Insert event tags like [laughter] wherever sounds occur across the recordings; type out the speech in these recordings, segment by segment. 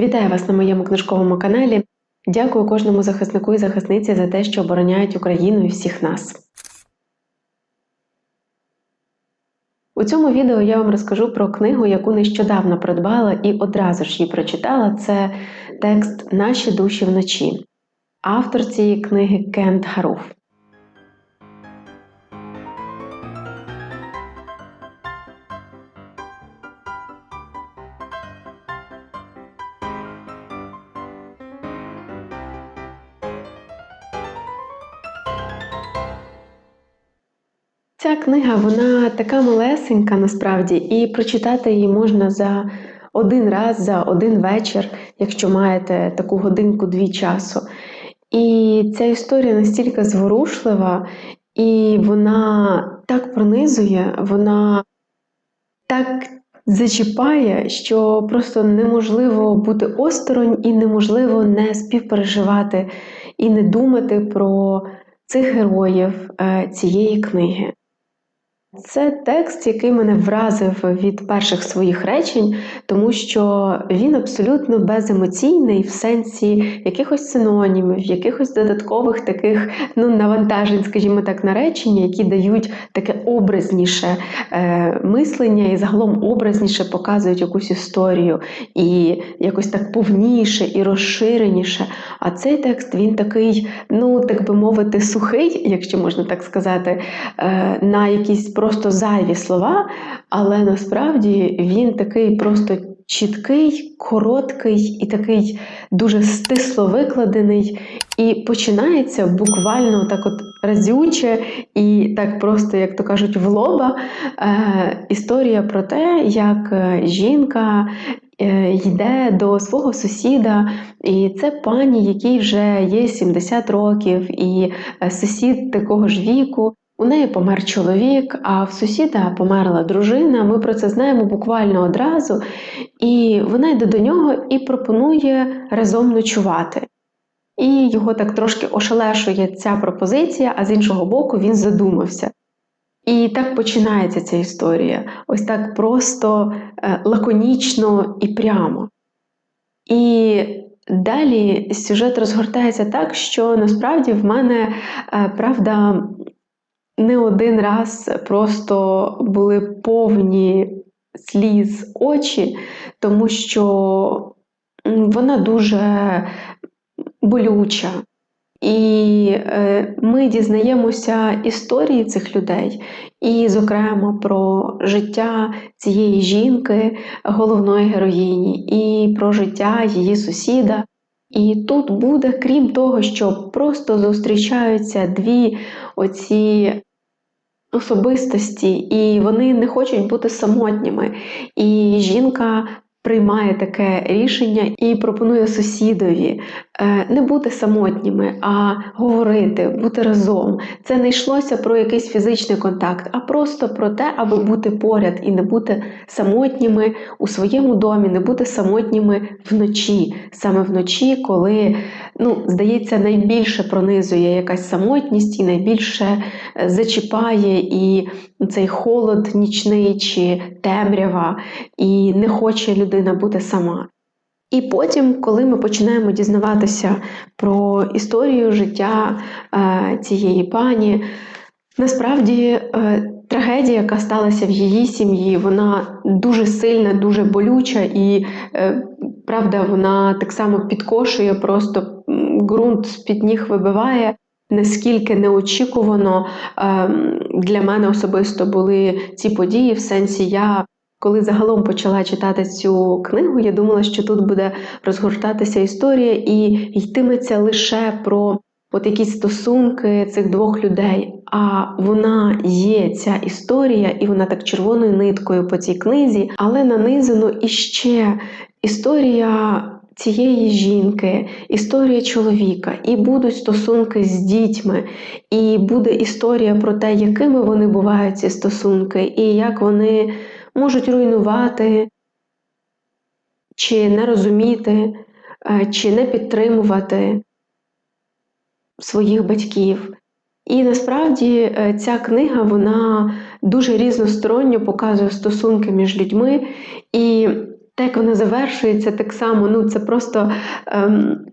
Вітаю вас на моєму книжковому каналі. Дякую кожному захиснику і захисниці за те, що обороняють Україну і всіх нас. У цьому відео я вам розкажу про книгу, яку нещодавно придбала і одразу ж її прочитала. Це текст Наші душі вночі. Автор цієї книги Кент Харуф. Книга вона така малесенька насправді, і прочитати її можна за один раз, за один вечір, якщо маєте таку годинку-дві часу. І ця історія настільки зворушлива, і вона так пронизує, вона так зачіпає, що просто неможливо бути осторонь і неможливо не співпереживати і не думати про цих героїв е, цієї книги. Це текст, який мене вразив від перших своїх речень, тому що він абсолютно беземоційний в сенсі якихось синонімів, якихось додаткових таких ну, навантажень, скажімо так, на речення, які дають таке образніше е, мислення і загалом образніше показують якусь історію, і якось так повніше і розширеніше. А цей текст він такий, ну так би мовити, сухий, якщо можна так сказати, е, на якісь просто зайві слова, але насправді він такий просто чіткий, короткий і такий дуже стисло викладений. І починається буквально так от разюче і так просто, як то кажуть, в лоба е, історія про те, як е, жінка. Е, йде до свого сусіда, і це пані, якій вже є 70 років, і е, сусід такого ж віку. У неї помер чоловік, а в сусіда померла дружина. Ми про це знаємо буквально одразу. І вона йде до нього і пропонує разом ночувати. І його так трошки ошелешує ця пропозиція, а з іншого боку, він задумався. І так починається ця історія. Ось так просто е, лаконічно і прямо. І далі сюжет розгортається так, що насправді в мене, е, правда, не один раз просто були повні сліз очі, тому що вона дуже болюча. І е, ми дізнаємося історії цих людей, і, зокрема, про життя цієї жінки, головної героїні, і про життя її сусіда. І тут буде, крім того, що просто зустрічаються дві оці особистості, і вони не хочуть бути самотніми. І жінка приймає таке рішення і пропонує сусідові е, не бути самотніми, а говорити, бути разом. Це не йшлося про якийсь фізичний контакт, а просто про те, аби бути поряд і не бути самотніми у своєму домі, не бути самотніми вночі, саме вночі, коли, ну, здається, найбільше пронизує якась самотність і найбільше е, зачіпає і цей холод нічний чи темрява, і не хоче людина бути сама. І потім, коли ми починаємо дізнаватися про історію життя е, цієї пані, насправді е, трагедія, яка сталася в її сім'ї, вона дуже сильна, дуже болюча, і е, правда, вона так само підкошує, просто ґрунт з-під ніг вибиває наскільки неочікувано ем, для мене особисто були ці події. В сенсі, я коли загалом почала читати цю книгу, я думала, що тут буде розгортатися історія і йтиметься лише про от якісь стосунки цих двох людей. А вона є ця історія, і вона так червоною ниткою по цій книзі, але нанизано іще історія цієї жінки, історія чоловіка, і будуть стосунки з дітьми, і буде історія про те, якими вони бувають ці стосунки, і як вони можуть руйнувати, чи не розуміти, е, чи не підтримувати своїх батьків. І насправді е, ця книга вона дуже різносторонньо показує стосунки між людьми. І Те, як вона завершується, так само, ну це просто ем,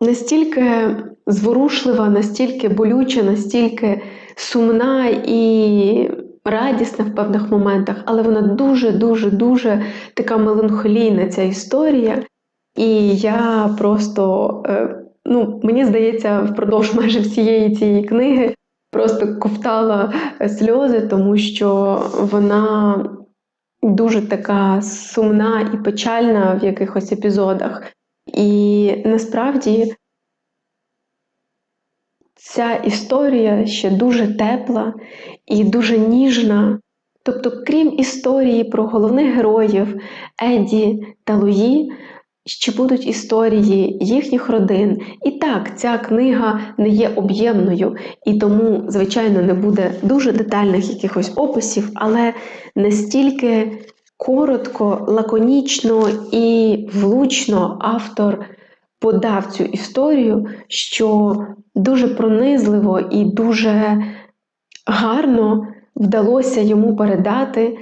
настільки зворушлива, настільки болюча, настільки сумна і радісна в певних моментах, але вона дуже-дуже дуже така меланхолійна ця історія. І я просто, е, ну, мені здається, впродовж [laughs] майже всієї цієї книги просто ковтала сльози, тому що вона дуже така сумна і печальна в якихось епізодах. І насправді ця історія ще дуже тепла і дуже ніжна. Тобто, крім історії про головних героїв Еді та Луї, ще будуть історії їхніх родин. І так, ця книга не є об'ємною, і тому, звичайно, не буде дуже детальних якихось описів, але настільки коротко, лаконічно і влучно автор подав цю історію, що дуже пронизливо і дуже гарно вдалося йому передати,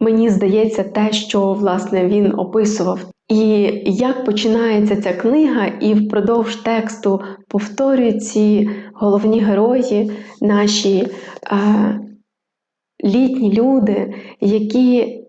мені здається, те, що власне він описував. І як починається ця книга, і впродовж тексту повторюють ці головні герої, наші е, літні люди, які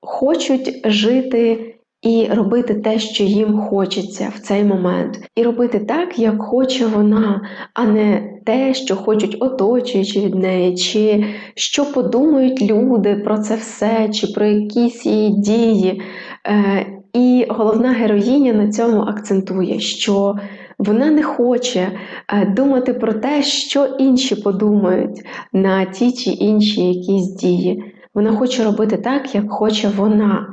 хочуть жити і робити те, що їм хочеться в цей момент, і робити так, як хоче вона, а не те, що хочуть оточуючи від неї, чи що подумають люди про це все, чи про якісь її дії. Е, і головна героїня на цьому акцентує, що вона не хоче е, думати про те, що інші подумають на ті чи інші якісь дії. Вона хоче робити так, як хоче вона.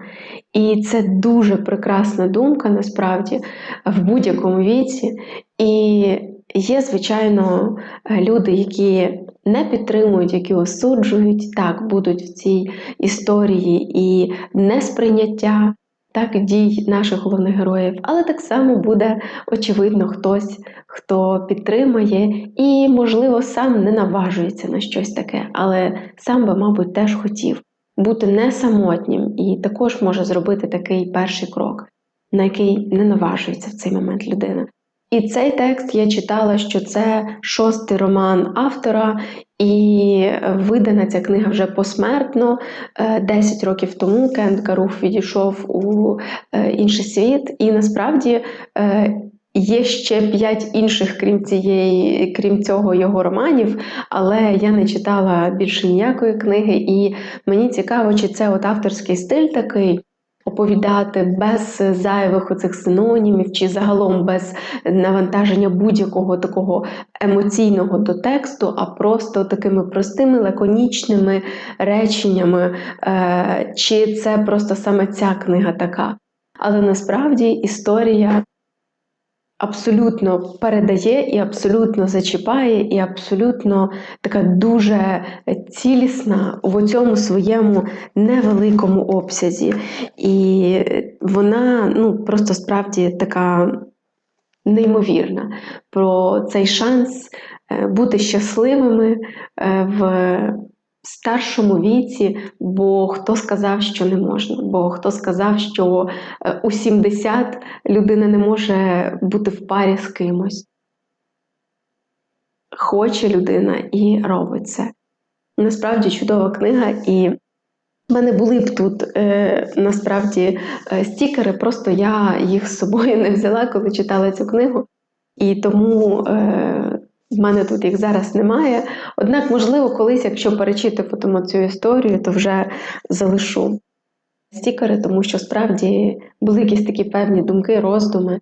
І це дуже прекрасна думка насправді в будь-якому віці. І є, звичайно, люди, які не підтримують, які осуджують, так, будуть в цій історії і несприйняття так, дій наших головних героїв, але так само буде, очевидно, хтось, хто підтримає і, можливо, сам не наважується на щось таке, але сам би, мабуть, теж хотів бути не самотнім і також може зробити такий перший крок, на який не наважується в цей момент людина. І цей текст я читала, що це шостий роман автора, і видана ця книга вже посмертно. Е, десять років тому Кент Каруф відійшов у е, інший світ, і насправді. Е, є ще п'ять інших, крім цієї, крім цього його романів, але я не читала більше ніякої книги, і мені цікаво, чи це от авторський стиль такий, оповідати без зайвих оцих синонімів, чи загалом без навантаження будь-якого такого емоційного до тексту, а просто такими простими лаконічними реченнями, е, чи це просто саме ця книга така. Але насправді історія абсолютно передає і абсолютно зачіпає, і абсолютно така дуже цілісна в цьому своєму невеликому обсязі. І вона ну, просто справді така неймовірна про цей шанс е, бути щасливими е, в старшому віці, бо хто сказав, що не можна, бо хто сказав, що е, у 70 людина не може бути в парі з кимось. Хоче людина і робить це. Насправді чудова книга, і в мене були б тут е, насправді е, стікери, просто я їх з собою [laughs] не взяла, коли читала цю книгу. І тому е, в мене тут їх зараз немає. Однак, можливо, колись, якщо перечитуватиму цю історію, то вже залишу стікери, тому що справді були якісь такі певні думки, роздуми,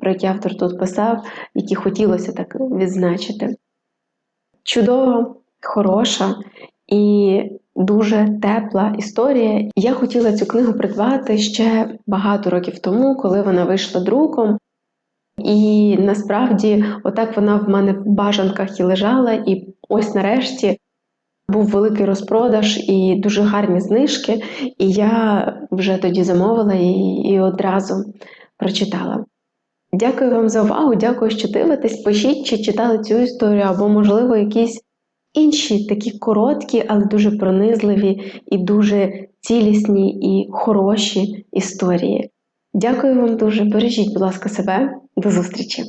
про які автор тут писав, які хотілося так відзначити. Чудова, хороша і дуже тепла історія. Я хотіла цю книгу придбати ще багато років тому, коли вона вийшла друком. І насправді, отак вона в мене в бажанках і лежала, і ось нарешті був великий розпродаж і дуже гарні знижки. І я вже тоді замовила її і одразу прочитала. Дякую вам за увагу, дякую, що дивитесь. Пишіть, чи читали цю історію, або, можливо, якісь інші такі короткі, але дуже пронизливі і дуже цілісні і хороші історії. Дякую вам дуже. Бережіть, будь ласка, себе. До зустрічі!